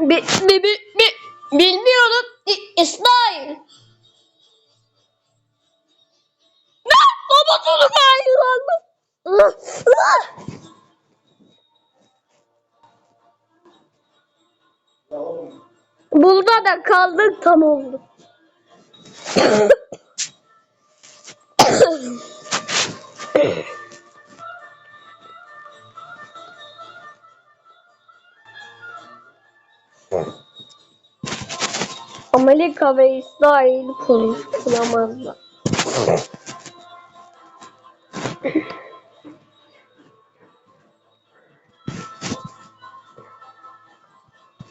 Bi, bi, bi, bi, bilmiyorum. İsmail. Ne? Babasını kayırlandı. Burada da kaldık tam oldu. Amerika ve İsrail konuşulamazlar.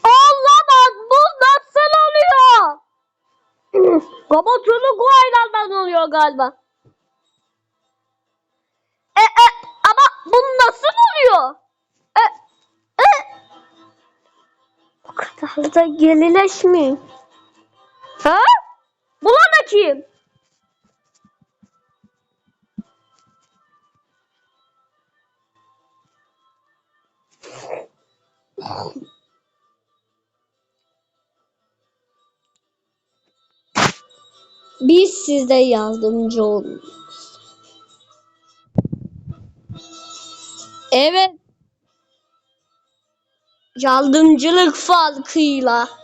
Olamaz bu nasıl oluyor? Baba çocuk oluyor galiba. E, e, ama bu nasıl oluyor? E, e. Bu kadar da gerileşmeyin. Kim? Biz size yardımcı olun. Evet. Yardımcılık farkıyla.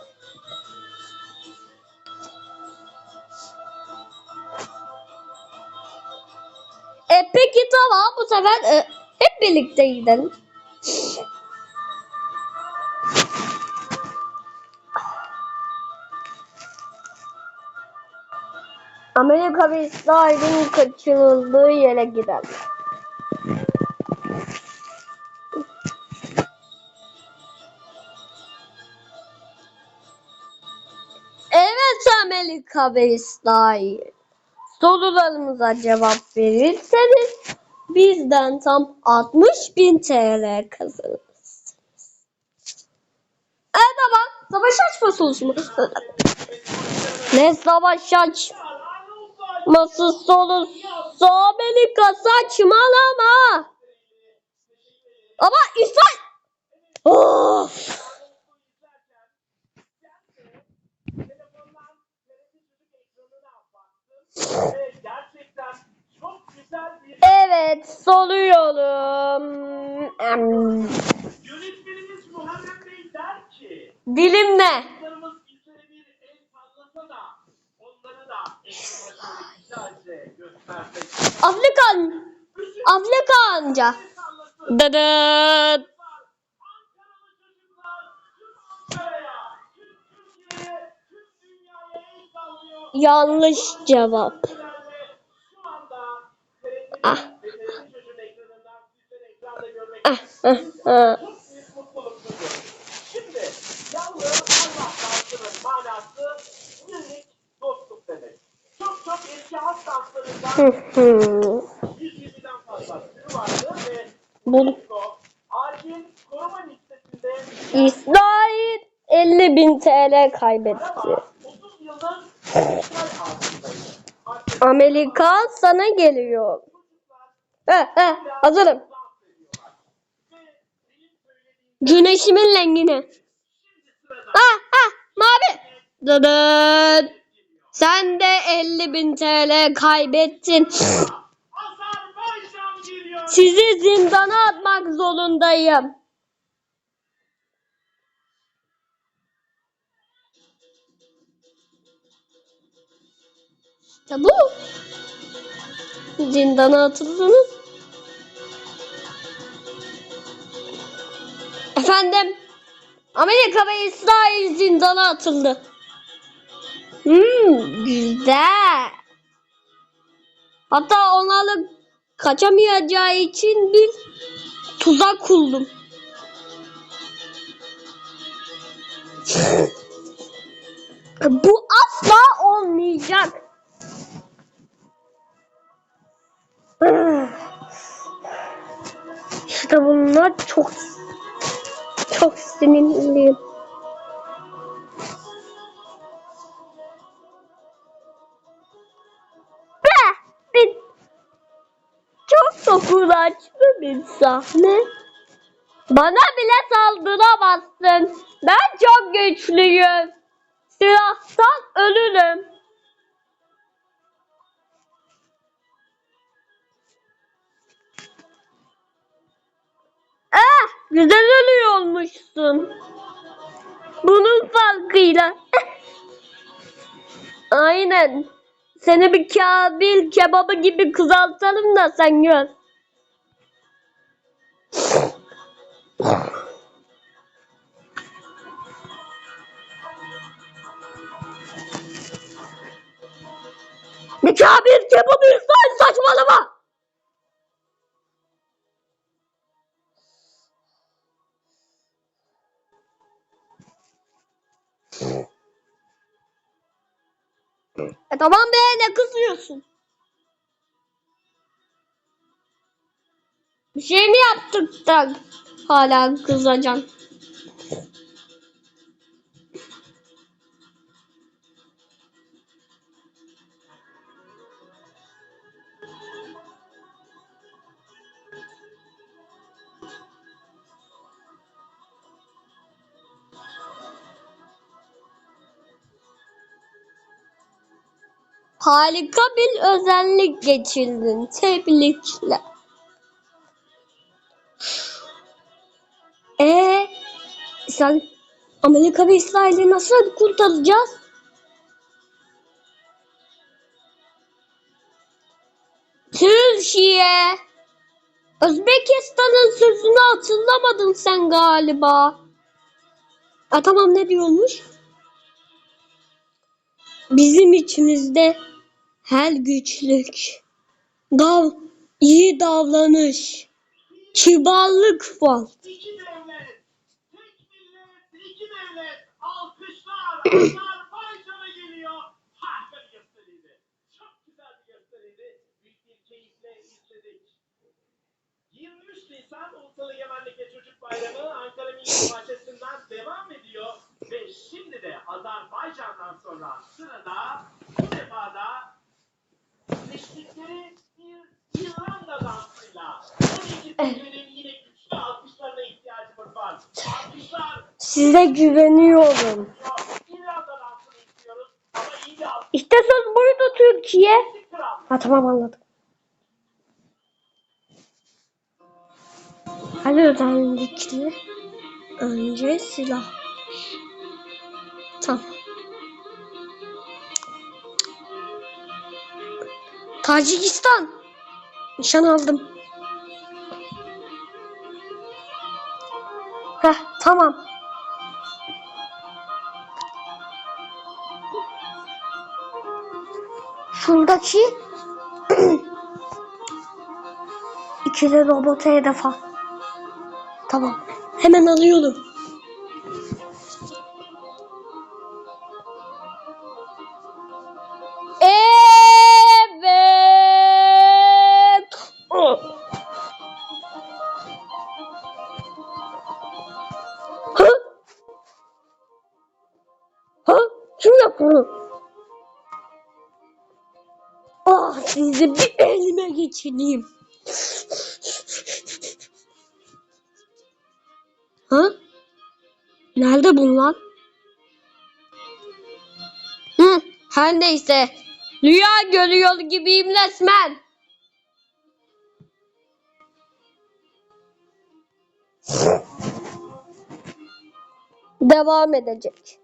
E peki tamam bu sefer e, hep birlikte gidelim. Amerika ve İsrail'in kaçırıldığı yere gidelim. Evet Amerika ve İsrail. Sorularımıza cevap verirseniz bizden tam 60 bin TL kazanırsınız. Evet ama savaş açması mu? ne savaş açması sorusu Amerika saçmalama. Ama İsrail... Of. Gerçekten çok güzel bir Evet soruyorum. Em, yönetmenimiz Muharrem Bey der ki Dilim ne? Ülkede bir el dostluk demek. Çok çok eski halk Hı hı. 120'den fazla türü vardı ve Bu İsrail 50 bin TL kaybetti. Araba 30 yıldır işgal altındaydı. Artık Amerika sana geliyor. Heh, heh, hazırım. Güneşimin rengine. Ah, ah, mavi. Dıdıt. Sen de 50 bin TL kaybettin. Sizi zindana atmak zorundayım. İşte bu. Zindana atıldınız. Efendim, Amerika ve İsrail zindana atıldı. Hmm, güzel. Hatta onlarla kaçamayacağı için bir tuzak kurdum. Bu asla olmayacak. İşte bunlar çok çok sinirliyim. Çok dokunaçlı bir sahne. Bana bile saldıramazsın. Ben çok güçlüyüm. Silahtan ölürüm. Eh, güzel ölüyormuşsun. Bunun farkıyla. Aynen. Seni bir kabil kebabı gibi kızartalım da sen gör. Bir kabil kebabı İsrail saçmalama. Tamam be ne kızıyorsun? Bir şey mi yaptık da hala kızacaksın? Harika bir özellik geçirdin. Tebrikler. Ee, sen Amerika ve İsrail'i nasıl kurtaracağız? Türkiye. Özbekistan'ın sözünü hatırlamadın sen galiba. Ha, tamam ne diyormuş? Bizim içimizde her güçlük, dav, iyi davranış, kibarlık var. İki devlet, tek millet, iki devlet. Alkışlar, Azerbaycan'a geliyor. Harika bir gösteriydi. Çok güzel bir gösteriydi. Büyük bir keyifle izledik. 23 Nisan Ulusal Egemenlik ve Çocuk Bayramı Ankara Milli Bahçesi'nden devam ediyor. Ve şimdi de Azerbaycan'dan sonra sırada bu defa da seçtikleri bir İrlanda dansıyla 12 Eylül'ün yine güçlü alkışlarına ihtiyacımız var. Alkışlar Size güveniyorum. İrlanda dansını istiyoruz ama iyi bir alkış İşte söz buydu Türkiye. kral. Ha tamam anladım. Her özellikle önce silah. Tamam. Tacikistan. Nişan aldım. Heh, tamam. Şuradaki ikili robotu hedef al. Tamam. Hemen alıyorum. Bunu? Ah sizi bir elime geçireyim. Ha? Nerede bunlar? Hı, her neyse. Rüya görüyor gibiyim resmen. Devam edecek.